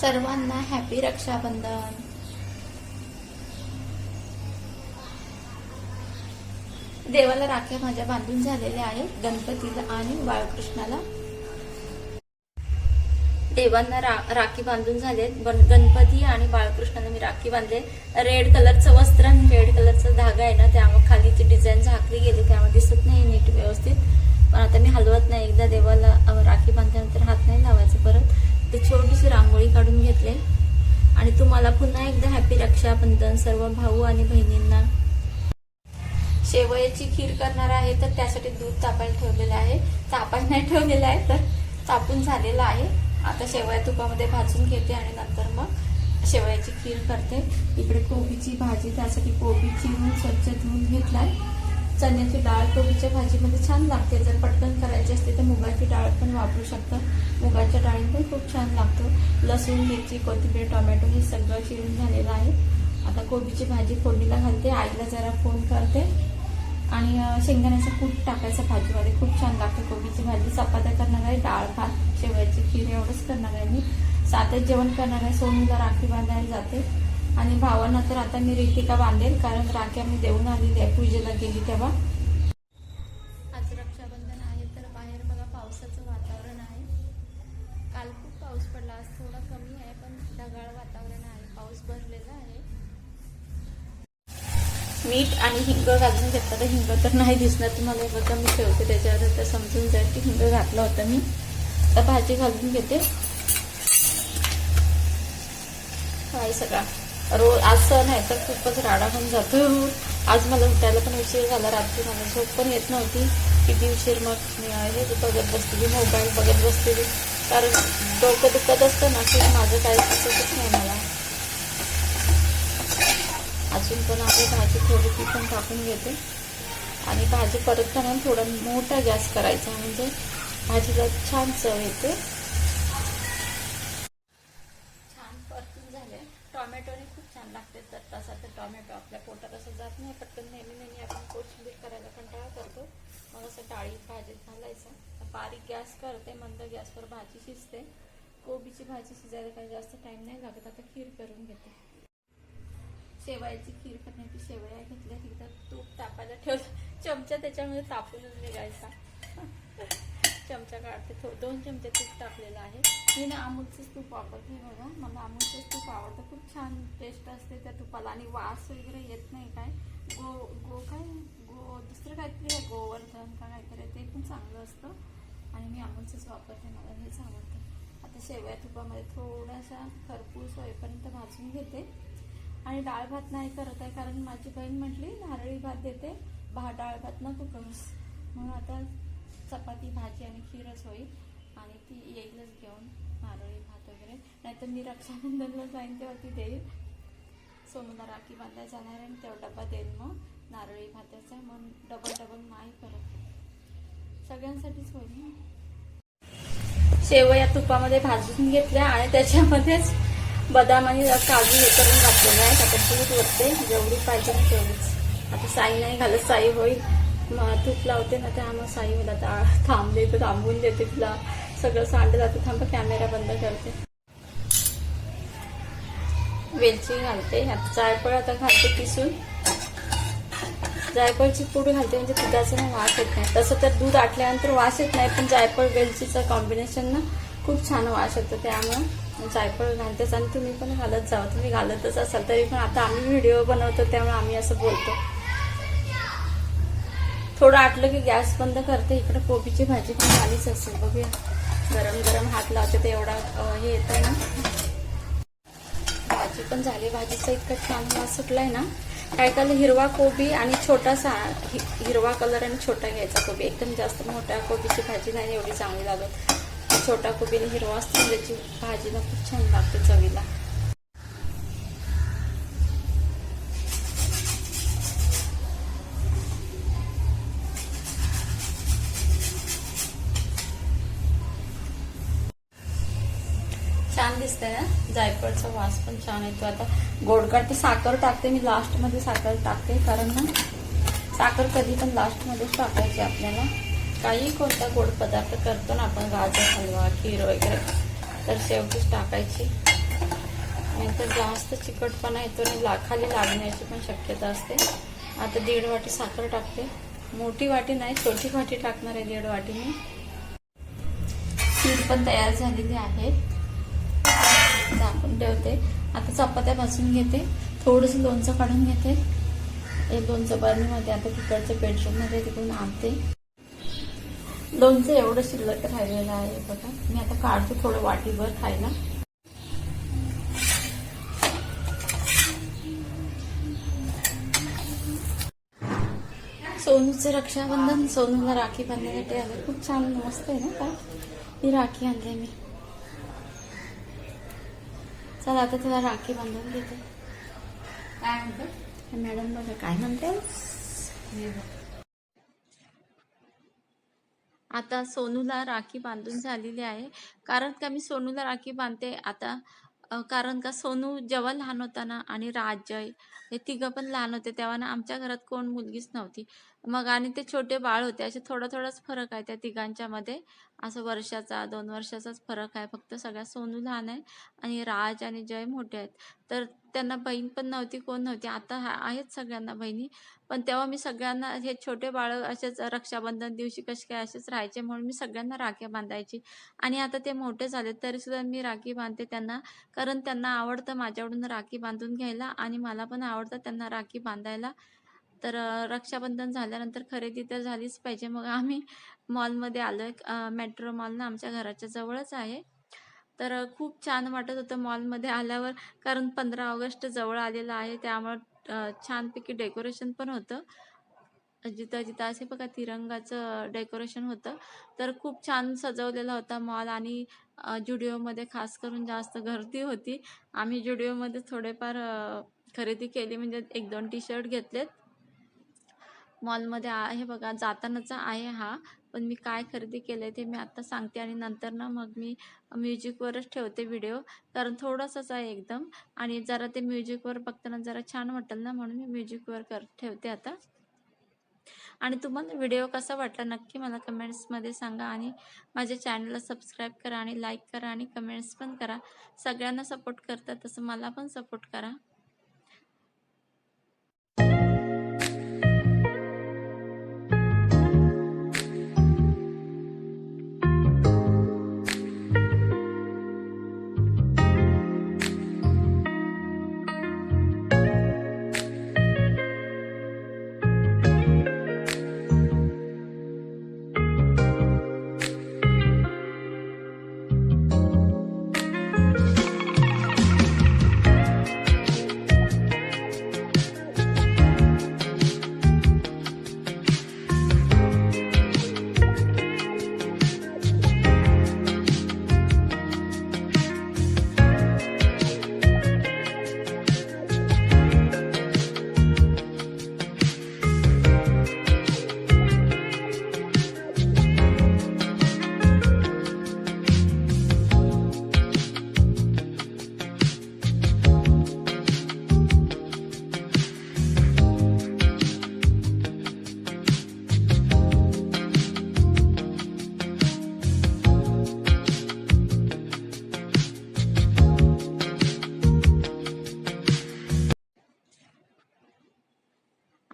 सर्वांना हॅपी रक्षाबंधन. देवाला राख्या माझ्या बांधून झालेल्या आहेत गणपतीला आणि बाळकृष्णाला. देवांना रा, राखी बांधून झाले गणपती आणि बाळकृष्णाला मी राखी बांधले. रेड कलरचं वस्त्र रक्षाबंधन सर्व भाऊ आणि बहिणींना. शेवयाची खीर करणार आहे तर त्यासाठी दूध तापायला ठेवलेलं आहे. तापायला नाही ठेवलेलं आहे तर तापून झालेलं आहे. आता शेवया तुपामध्ये भाजून घेते आणि नंतर मग शेवयाची खीर करते. इकडे कोबीची भाजी त्यासाठी कोबी चिरून स्वच्छ धुवून घेतलाय. चण्याची डाळ कोबीच्या भाजीमध्ये छान लागते. जर पटकन करायची असते तर मुगाची डाळ पण वापरू शकतं. मुगाच्या डाळी पण खूप छान लागतो. लसूण मिरची कोथिंबीर टोमॅटो हे सगळं चिरून झालेलं आहे. आता कोबीची भाजी फोडणीला घालते. आईला जरा फोन करते. आणि शेंगदाण्याचं कूट टाकायचं भाजीमध्ये. खूप छान लागते कोबीची भाजी. चपात्या करणार आहे डाळ भात शेवयाची खीर एवढंच करणार आहे मी. सातच जेवण करणार आहे. सोनूला राखी बांधायला जाते. आणि भावांना तर आता मी रितिका बांधेल कारण राखी आम्ही देऊन आलेली आहे. पूजेला गेली तेव्हा. कमी आहे पण ढगाळ वातावरण आहे पाऊस भरलेला आहे. मीठ आणि हिंग घालून घेतलं तर हिंग तर नाही दिसणार. तुम्हाला बघा मी ठेवते त्याच्यावर तर समजून जाईल की हिंग घातलं होतं मी. आता भाजी घालून घेते. काय सगळा? रोज आज सण आहे तर खूपच राडा होऊन जातो. आज मला उठायला पण उशीर झाला रात्री मला झोप पण येत नव्हती. किती उशीर मग मी हे बघत बसलेली मोबाईल बघत बसलेली कारण डोकं दुखत असतं ना की माझं काही सुचतच नाही मला. अजून पण आपली भाजी थोडी ती पण टाकून घेते. आणि भाजी परतताना थोडा मोठा गॅस करायचा म्हणजे भाजीला छान चव येते. छान परतून झाले. टॉमॅटोने खूप छान लागते तर तसा तर टोमॅटो. आपल्या पोटात असं जात नाही पटकन नेहमी नेहमी आपण कोशिंबीर करायला कंटाळा करतो. मग असं डाळी भाजीत घालायचं. बारीक गॅस करते मंद गॅसवर भाजी शिजते. कोबीची भाजी शिजायला काही जास्त टाइम नाही लागत आता खीर करून घेते. शेवयाची खीर करण्याची शेवया घेतल्या तिथं तूप तापायला ठेवलं. चमचा त्याच्यामध्ये तापूनच निघायचा. चमचा काढते थो दोन चमचे तूप टाकलेलं आहे. मी ना अमूलचंच तूप वापरते बघा. मला अमूलचंच तूप आवडतं. खूप छान टेस्ट असते त्या तुपाला आणि वास वगैरे येत नाही काय. गो गो काय? गो दुसरं काहीतरी आहे गोवर्धन का काहीतरी पण चांगलं असतं. आणि मी अमूलचंच वापरते मला हेच आवडतं. आता शेवया तुपामध्ये थोडासा खरपूस होईपर्यंत भाजून घेते. आणि डाळ भात नाही करत आहे कारण माझी बहीण म्हटली नारळी भात देते भा डाळ भात नको करूस. म्हणून आता चपाती भाजी आणि खीरच होईल आणि ती येईलच घेऊन नारळी भात वगैरे. नाहीतर मी रक्षाबंधनला जाईन तेव्हा ती देईल. सोनूला राखी बांधायला जाणार आहे आणि तेव्हा डबा देईल मग नारळी भाताचा. मग डबल डबल नाही करत. सगळ्यांसाठीच होईल ना. शेवया तुपामध्ये भाजून घेतल्या आणि त्याच्यामध्येच बदाम आणि काजू हे करून घातलेलं आहे. आता दूध वरते जेवढी पाहिजे ना तेवढीच. आता साई नाही घालत साई होईल. मग तूप लावते ना त्यामुळे साई होईल. आता थांबले तर थांबून देते तिला. सगळं सांडलं जातं थांब कॅमेरा बंद करते. वेलची घालते. आता जायफळ आता घालते किसून. जायफळची पूड घालते म्हणजे दुधाचा ना वास येत नाही. तसं तर दूध आटल्यानंतर वास येत नाही पण जायफळ वेलचीचं कॉम्बिनेशन ना खूप छान वास येतो. त्यामुळं जायफळ घालतेच आणि तुम्ही पण घालत जावा तुम्ही घालतच असाल तरी पण आता आम्ही व्हिडिओ बनवतो त्यामुळे आम्ही असं बोलतो. थोडं आटलं की गॅस बंद करते. इकडे कोबीची भाजी पण झालीच असेल. बघूया. गरम गरम हात लावते ते एवढा हे येतं ना. भाजी पण झाली. भाजीचा इतकं छान वास सुटलाय ना. काय काय हिरवा कोबी आणि छोटासा हि- हिरवा कलर आणि छोटा घ्यायचा कोबी. एकदम जास्त मोठ्या कोबीची भाजी नाही एवढी चांगली लागत. छोटा कोबी आणि हिरवा असतो त्याची भाजीला खूप छान लागते चवीला. छान दिसतंय ना जायफळचा वास पण छान येतो. आता गोड तर साखर टाकते मी लास्टमध्ये साखर टाकते कारण ना साखर कधी पण लास्टमध्येच टाकायची आपल्याला. काही कोणता गोड पदार्थ करतो ना आपण गाजर हलवा खीर वगैरे तर शेवटीच टाकायची. नंतर जास्त चिकटपणा येतो आणि ला खाली लागण्याची पण शक्यता असते. आता दीड वाटी साखर टाकते. मोठी वाटी नाही छोटी वाटी टाकणार आहे दीड वाटीने खीर पण तयार झालेली आहे. झाकून ठेवते. आता चपात्या भाजून घेते. थोडंसं लोणचं काढून घेते. एक लोणचं बरणीमध्ये आता तिकडच्या बेडरूममध्ये तिकडून आणते. लोणचं एवढं शिल्लक राहिलेलं आहे बघा. मी आता काढते थोडं वाटीभर खायला. सोनूचं रक्षाबंधन सोनूला राखी बांधण्यासाठी आले. खूप छान मस्त आहे ना काय? ही राखी आणली मी. चला आता तुला राखी बांधून घेते काय म्हणतो? मॅडम बघा काय म्हणते? आता सोनूला राखी बांधून झालेली आहे. कारण का मी सोनूला राखी बांधते? आता कारण का सोनू जेव्हा लहान होता ना आणि राजय हे तिघं पण लहान होते तेव्हा ना आमच्या घरात कोण मुलगीच नव्हती. मग आणि ते छोटे बाळ होते असे थोडा थोडाच फरक आहे त्या तिघांच्या मध्ये असं वर्षाचा दोन वर्षाचाच फरक आहे फक्त सगळ्यात सोनू लहान आहे आणि राज आणि जय मोठे आहेत. तर त्यांना बहीण पण नव्हती कोण नव्हती. आता आहेत सगळ्यांना बहिणी. पण तेव्हा मी सगळ्यांना हे छोटे बाळ असेच रक्षाबंधन दिवशी कसे काय असेच राहायचे म्हणून मी सगळ्यांना राखी बांधायची. आणि आता ते मोठे झाले तरी सुद्धा मी राखी बांधते त्यांना. कारण त्यांना आवडतं माझ्याकडून राखी बांधून घ्यायला आणि मला पण आवडतं त्यांना राखी बांधायला. तर रक्षाबंधन झाल्यानंतर खरेदी तर झालीच पाहिजे. मग आम्ही मॉलमध्ये आलो आहे मेट्रो मॉल ना आमच्या घराच्या जवळच आहे. तर खूप छान वाटत होतं मॉलमध्ये आल्यावर कारण पंधरा ऑगस्ट जवळ आलेलं आहे त्यामुळं छानपैकी डेकोरेशन पण होतं. जिथं जिथं असे बघा तिरंगाचं डेकोरेशन होतं. तर खूप छान सजवलेला होता मॉल आणि जुडिओमध्ये खास करून जास्त गर्दी होती. आम्ही जुडिओमध्ये थोडेफार खरेदी केली म्हणजे एक दोन टी शर्ट घेतलेत. मॉलमध्ये आहे बघा जातानाचा आहे हा. पण मी काय खरेदी केलं आहे ते मी आत्ता सांगते आणि नंतर ना मग मी म्युझिकवरच ठेवते व्हिडिओ कारण थोडंसंच आहे एकदम. आणि जरा ते म्युझिकवर बघताना जरा छान वाटेल ना म्हणून मी म्युझिकवर कर ठेवते आता. आणि तुम्हाला व्हिडिओ कसा वाटला नक्की मला कमेंट्समध्ये सांगा आणि माझ्या चॅनलला सबस्क्राईब करा आणि लाईक करा आणि कमेंट्स पण करा. सगळ्यांना सपोर्ट करता तसं मला पण सपोर्ट करा.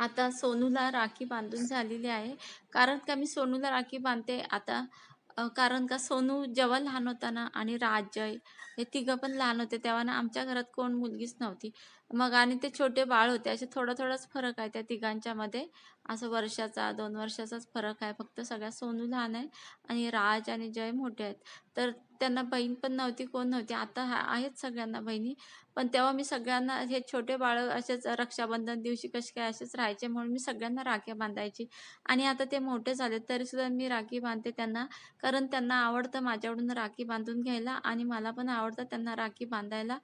आता सोनूला राखी बांधून झालेली आहे. कारण का मी सोनूला राखी बांधते? आता कारण का सोनू जेव्हा लहान होता ना आणि राजय हे तिघं पण लहान होते तेव्हा ना आमच्या घरात कोण मुलगीच नव्हती. मग आणि ते छोटे बाळ होते असे थोडा थोडाच फरक आहे त्या तिघांच्यामध्ये. असं वर्षाचा दोन वर्षाचाच फरक आहे. फक्त सगळ्यात सोनू लहान आहे आणि राज आणि जय मोठे आहेत. तर त्यांना बहीण पण नव्हती कोण नव्हती आता हा- आहेत सगळ्यांना बहिणी. पण तेव्हा मी सगळ्यांना हे छोटे बाळ असेच रक्षाबंधन दिवशी कसे काय असेच राहायचे म्हणून मी सगळ्यांना राखी बांधायची. आणि आता ते मोठे झाले तरी सुद्धा मी राखी बांधते त्यांना. कारण त्यांना आवडतं माझ्याकडून राखी बांधून घ्यायला आणि मला पण आवडतं त्यांना राखी बांधायला.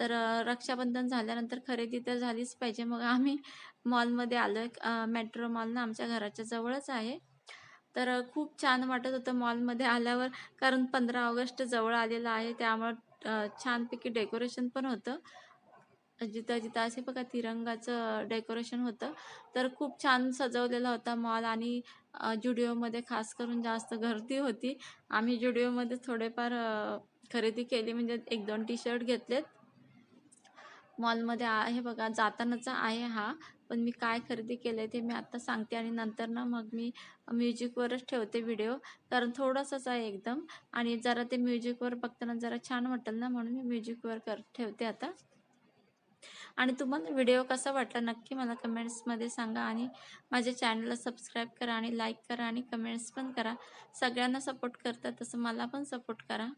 तर रक्षाबंधन झाल्यानंतर खरेदी तर झालीच पाहिजे. मग आम्ही मॉलमध्ये आलो आहे मेट्रो मॉल ना आमच्या घराच्या जवळच आहे. तर खूप छान वाटत होतं मॉलमध्ये आल्यावर. कारण पंधरा ऑगस्ट जवळ आलेलं आहे. त्यामुळं छानपैकी डेकोरेशन पण होतं. जिथं जिथं असे बघा तिरंगाचं डेकोरेशन होतं. तर खूप छान सजवलेला होता मॉल आणि जुडिओमध्ये खास करून जास्त गर्दी होती. आम्ही जुडिओमध्ये थोडेफार खरेदी केली. म्हणजे एक दोन टी शर्ट घेतलेत. मॉलमध्ये आहे बघा जातानाचा आहे हा पण मी काय खरेदी केलं आहे ते मी आत्ता सांगते आणि नंतर ना मग मी म्युझिकवरच ठेवते व्हिडिओ कारण थोडंसंच आहे एकदम. आणि जरा ते म्युझिकवर बघताना जरा छान वाटेल ना म्हणून मी म्युझिकवर कर ठेवते आता. आणि तुम्हाला व्हिडिओ कसा वाटला नक्की मला कमेंट्समध्ये सांगा आणि माझ्या चॅनलला सबस्क्राईब करा आणि लाईक करा आणि कमेंट्स पण करा. सगळ्यांना सपोर्ट करता तसं मला पण सपोर्ट करा.